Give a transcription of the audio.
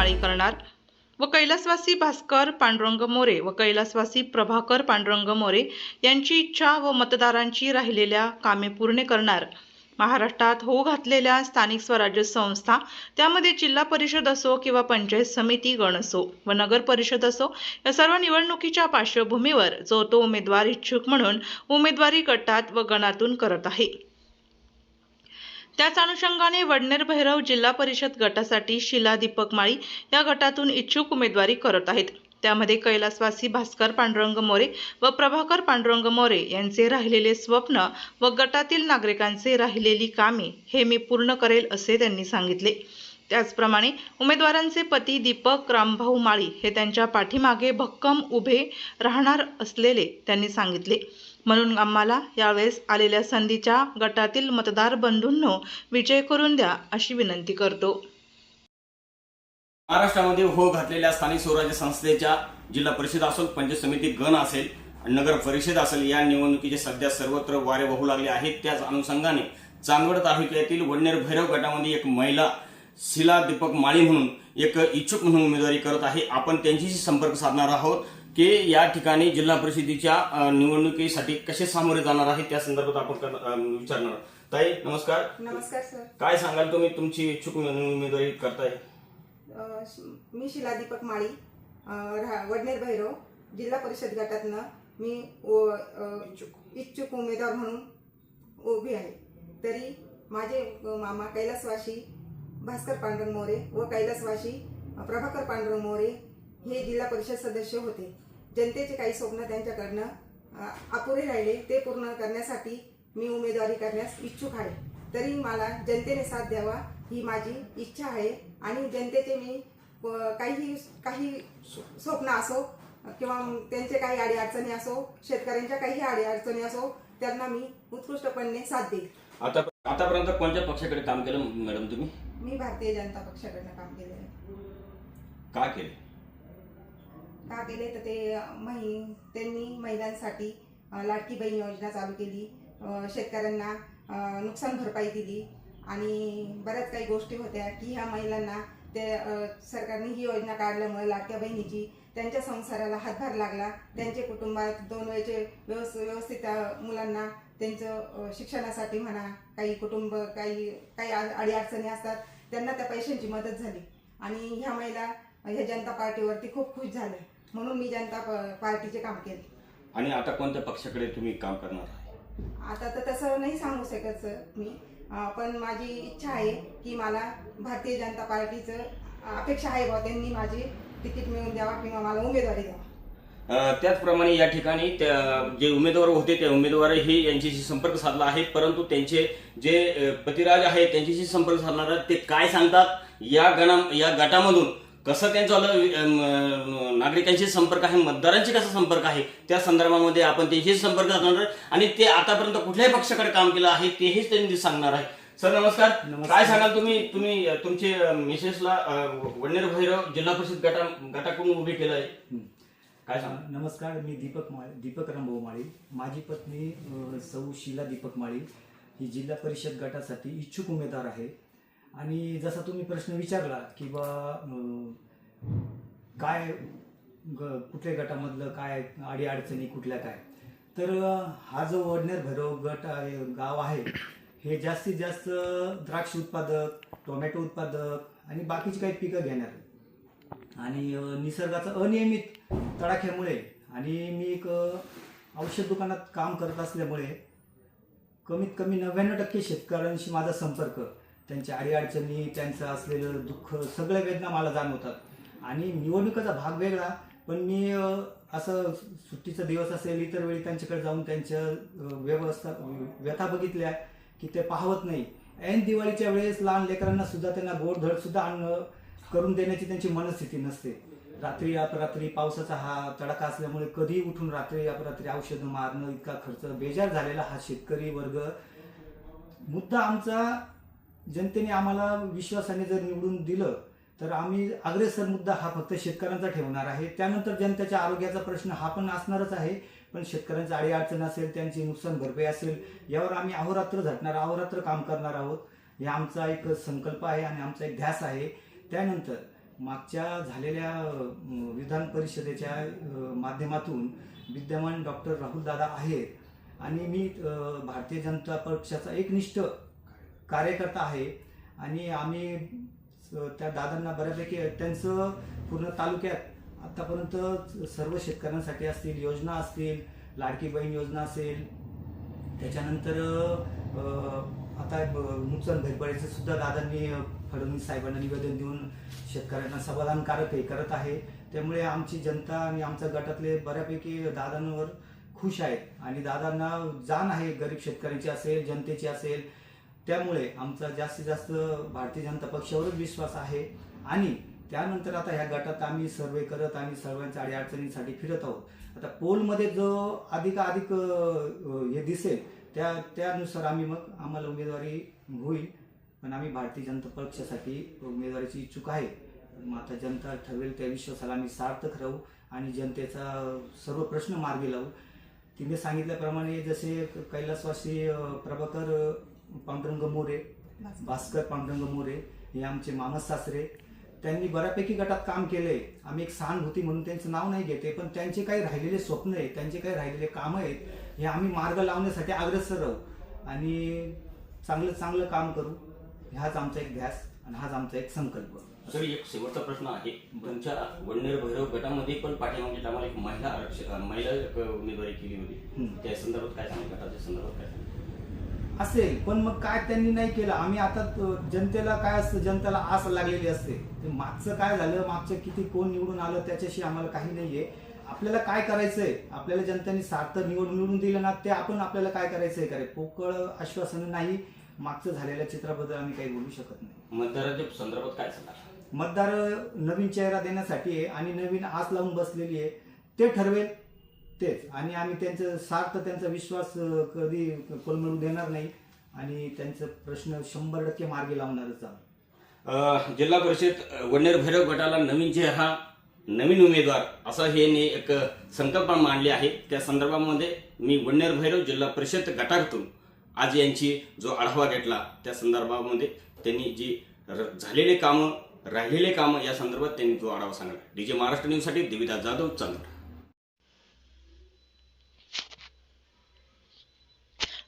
माळी करणार. व कैलासवासी भास्कर पांडुरंग मोरे व कैलासवासी प्रभाकर पांडुरंग मोरे यांची इच्छा व मतदारांची राहिलेल्या कामे पूर्ण करणार. महाराष्ट्रात होऊ घातलेल्या स्थानिक स्वराज्य संस्था त्यामध्ये जिल्हा परिषद असो किंवा पंचायत समिती गण असो व नगर परिषद असो या सर्व निवडणुकीच्या पार्श्वभूमीवर जो तो उमेदवार इच्छुक म्हणून उमेदवारी गटात व गणातून करत आहे. त्याच अनुषंगाने वडनेर भैरव जिल्हा परिषद गटासाठी शिला दीपक माळी या गटातून इच्छुक उमेदवारी करत आहेत. त्यामध्ये कैलासवासी भास्कर पांडुरंग मोरे व प्रभाकर पांडुरंग मोरे यांचे राहिलेले स्वप्न व गटातील नागरिकांचे राहिलेली कामे हे मी पूर्ण करेल असे त्यांनी सांगितले. त्याचप्रमाणे उमेदवारांचे पती दीपक रामभाऊ माळी हे त्यांच्या पाठीमागे भक्कम उभे राहणार असलेले त्यांनी सांगितले. म्हणून आम्हाला यावेळेस आलेल्या संधीच्या गटातील मतदार बंधूंनो विजय करून द्या अशी विनंती करतो. महाराष्ट्रामध्ये हो घातलेल्या स्थानिक स्वराज्य संस्थेच्या जिल्हा परिषद असो पंचायत समिती गण असेल नगर परिषद असेल या निवडणुकीचे सध्या सर्वत्र वारे वाहू लागले आहेत. त्याच अनुषंगाने चांदवड तालुक्यातील वडनेर भैरव गटामध्ये एक महिला शिला दीपक माळी म्हणून एक इच्छुक म्हणून उमेदवारी करत आहे. आपण त्यांच्याशी संपर्क साधणार आहोत. की या ठिकाणी जिल्हा परिषदेच्या निवडणुकीसाठी कसे सामोरे जाणार आहे त्या संदर्भात आपण विचारणार. ताई नमस्कार. नमस्कार सर. काय सांगाल तुम्ही? तुमची इच्छुक उमेदवारी करताय. मी शिला दीपक माळी वडनेर भैरव जिल्हा परिषद गटातनं मी इच्छुक. उमेदवार म्हणून उभी आहे. तरी माझे मामा कैलासवाशी भास्कर पांडुरंग मोरे व कैलासवाशी प्रभाकर पांडुरंग मोरे हे जिल्हा परिषद सदस्य होते. जनतेचे काही स्वप्न त्यांच्याकडनं अपुरे राहिले ते पूर्ण करण्यासाठी मी उमेदवारी करण्यास इच्छुक आहे. तरी मला जनतेने साथ द्यावा ही माझी इच्छा आहे. आणि जनतेचे मी काही काही स्वप्न असो किंवा त्यांचे काही अडी अडचणी असो शेतकऱ्यांच्या काही अडी अडचणी असो त्यांना मी उत्कृष्टपणे साथ देईल आता आतापर्यंत कोणत्या पक्षाकडे काम केलं मॅडम तुम्ही? मी भारतीय जनता पक्षाकडनं काम केले आहे. का केले? का केले? तर ते मही त्यांनी महिलांसाठी लाडकी बहीण योजना चालू केली. शेतकऱ्यांना नुकसान भरपाई दिली. आणि बऱ्याच काही गोष्टी होत्या की ह्या महिलांना ते सरकारने ही योजना काढल्यामुळे लाडक्या बहिणीची त्यांच्या संसाराला हातभार लागला. त्यांचे कुटुंबात दोन वेळचे व्यवस् व्यवस्थित मुलांना त्यांचं शिक्षणासाठी म्हणा काही कुटुंब काही काही अडीअडचणी असतात त्यांना त्या पैशांची मदत झाली. आणि ह्या महिला ह्या जनता पार्टीवरती खूप खुश झाल्या. म्हणून मी जनता प- पार्टीचे काम केले. आणि आता कोणत्या पक्षाकडे तुम्ही काम करणार आहे? आता तर तसं नाही सांगू शकत सर मी. अं, पण माझी इच्छा आहे की मला भारतीय जनता पार्टीचं अं, अपेक्षा आहे बा त्यांनी माझी तिकीट मिळवून द्यावा किंवा मला उमेदवारी द्यावा. अ, त्याचप्रमाणे या ठिकाणी त्या जे उमेदवार होते त्या उमेदवारही यांच्याशी संपर्क साधला आहे. परंतु त्यांचे जे अ, पतिराज आहे त्यांच्याशी संपर्क साधणार आहेत ते काय सांगतात? या गणा या गटामधून कसं त्यांचा नागरिकांशी संपर्क आहे मतदारांशी कसा संपर्क आहे त्या संदर्भामध्ये आपण त्यांच्याशी संपर्क साधणार आहे आणि ते आतापर्यंत कुठल्याही पक्षाकडे काम केलं आहे तेही त्यांनी सांगणार आहे. सर नमस्कार. काय सांगाल तुम्ही? तुम्ही तुमचे मिसेसला वडनेर भैरव जिल्हा परिषद गटा गटाकडून उभे केलं आहे. काय सांगा नमस्कार मी दीपक माळी दीपक रामभाऊ माळी. माझी पत्नी सौ शिला दीपक माळी. ही जिल्हा परिषद गटासाठी इच्छुक उमेदवार आहे. आणि जसा तुम्ही प्रश्न विचारला की बा काय ग कुठल्या गटामधलं काय अडीअडचणी कुठल्या काय? तर हा जो वडनेर भैरव गट आहे गाव आहे हे जास्तीत जास्त द्राक्ष उत्पादक टोमॅटो उत्पादक आणि बाकीची काही पिकं घेणार आणि निसर्गाचा अनियमित तडाख्यामुळे आणि मी एक औषध दुकानात काम करत असल्यामुळे कमीत कमी नव्याण्णव टक्के शेतकऱ्यांशी माझा संपर्क त्यांच्या अडीअडचणी त्यांचं असलेलं दुःख सगळ्या वेदना मला जाणवतात. आणि निवडणुकीचा भाग वेगळा पण मी असं सुट्टीचा दिवस असेल इतर वेळी त्यांच्याकडे जाऊन त्यांच्या व्यवस्था व्यथा बघितल्या की ते पाहवत नाही. ऐन दिवाळीच्या वेळेस लहान लेकरांना सुद्धा त्यांना गोडधड सुद्धा आणणं करून देण्याची त्यांची मनस्थिती नसते. रात्री अपरात्री पावसाचा हा तडाखा असल्यामुळे कधी उठून रात्री अपरात्री औषधं मारणं इतका खर्च बेजार झालेला हा शेतकरी वर्ग. मुद्दा आमचा जनतेने आम्हाला विश्वासाने जर निवडून दिलं तर आम्ही अग्रेसर मुद्दा हा फक्त शेतकऱ्यांचा ठेवणार आहे. त्यानंतर जनतेच्या आरोग्याचा प्रश्न हा पण असणारच आहे. पण शेतकऱ्यांचा अडीअडचण असेल त्यांची नुकसान भरपाई असेल यावर आम्ही अहोरात्र झटणार अहोरात्र काम करणार आहोत. हे आमचा एक संकल्प आहे आणि आमचा एक ध्यास आहे. त्यानंतर मागच्या झालेल्या विधान परिषदेच्या माध्यमातून विद्यमान डॉक्टर राहुल दादा आहेत. आणि मी भारतीय जनता पक्षाचा एकनिष्ठ कार्यकर्ता आहे. आणि आम्ही स- त्या दादांना बऱ्यापैकी त्यांचं पूर्ण तालुक्यात आतापर्यंत सर्व शेतकऱ्यांसाठी असतील योजना असतील लाडकी बहीण योजना असेल. त्याच्यानंतर आता ब- नुकसान भरपाईचं सुद्धा दादांनी फडणवीस साहेबांना निवेदन देऊन शेतकऱ्यांना समाधानकारक हे करत आहे. त्यामुळे आमची जनता आणि आमच्या गटातले बऱ्यापैकी दादांवर खुश आहेत. आणि दादांना जाण आहे गरीब शेतकऱ्यांची असेल जनतेची असेल त्यामुळे आमचा जास्तीत जास्त भारतीय जनता पक्षावरच विश्वास आहे. आणि त्यानंतर आता ह्या गटात आम्ही सर्वे करत आणि सर्वांच्या अडीअडचणींसाठी फिरत आहोत. आता पोलमध्ये जो अधिकाधिक हे दिसेल त्या त्यानुसार आम्ही मग आम्हाला उमेदवारी होईल. पण आम्ही भारतीय जनता पक्षासाठी उमेदवारीची इच्छुक आहे. मग आता जनता ठरवेल त्या विश्वासाला आम्ही सार्थक राहू आणि जनतेचा सर्व प्रश्न मार्गी लावू. तिने सांगितल्याप्रमाणे जसे कैलासवासी प्रभाकर पांडुरंग मोरे भास्कर. पांडुरंग मोरे हे आमचे मामस सासरे. त्यांनी बऱ्यापैकी गटात काम केलंय. आम्ही एक सहानुभूती म्हणून त्यांचं नाव नाही घेते पण त्यांचे काही राहिलेले स्वप्न आहेत त्यांचे काही राहिलेले कामं आहेत हे आम्ही मार्ग लावण्यासाठी अग्रसर राहू आणि चांगलं चांगलं काम करू हाच आमचा एक ध्यास आणि हाच आमचा एक संकल्प. सर एक शेवटचा प्रश्न आहे. तुमच्या वडनेर भैरव गटामध्ये पण पाठीमागच्या टायमाला एक महिला आरक्षक महिला उमेदवारी केली होती. त्या संदर्भात काय सांगू गटाच्या संदर्भात काय सांगू असेल पण मग काय त्यांनी नाही केलं? आम्ही आता जनतेला काय असतं? जनतेला आस लागलेली असते. ते मागचं काय झालं? मागचं किती कोण निवडून आलं? त्याच्याशी आम्हाला काही नाहीये. आपल्याला काय करायचंय? आपल्याला जनतेने सार्थ निवड निवडून दिलं ना ते आपण आपल्याला काय करायचंय? करे पोकळ आश्वासन नाही मागचं झालेल्या चित्राबद्दल आम्ही काही बोलू शकत नाही. मतदाराच्या संदर्भात काय मतदार नवीन चेहरा देण्यासाठी आहे आणि नवीन आस लावून बसलेली आहे. ते ठरवेल. तेच. आणि आम्ही त्यांचं सार्थ त्यांचा विश्वास कधी कोलमडू देणार नाही. आणि त्यांचं प्रश्न शंभर टक्के मार्गी लावणारच आहे जिल्हा परिषद वन्यर भैरव गटाला नवीन चेहरा नवीन उमेदवार असं हे ने एक संकल्पना मांडली आहे. त्या संदर्भामध्ये मी वन्यर भैरव जिल्हा परिषद गटातून आज यांची जो आढावा घेतला त्या संदर्भामध्ये त्यांनी जी र- झालेले कामं राहिलेले कामं या संदर्भात त्यांनी जो आढावा सांगला डीजे महाराष्ट्र न्यूजसाठी देविदास जाधव चांदोड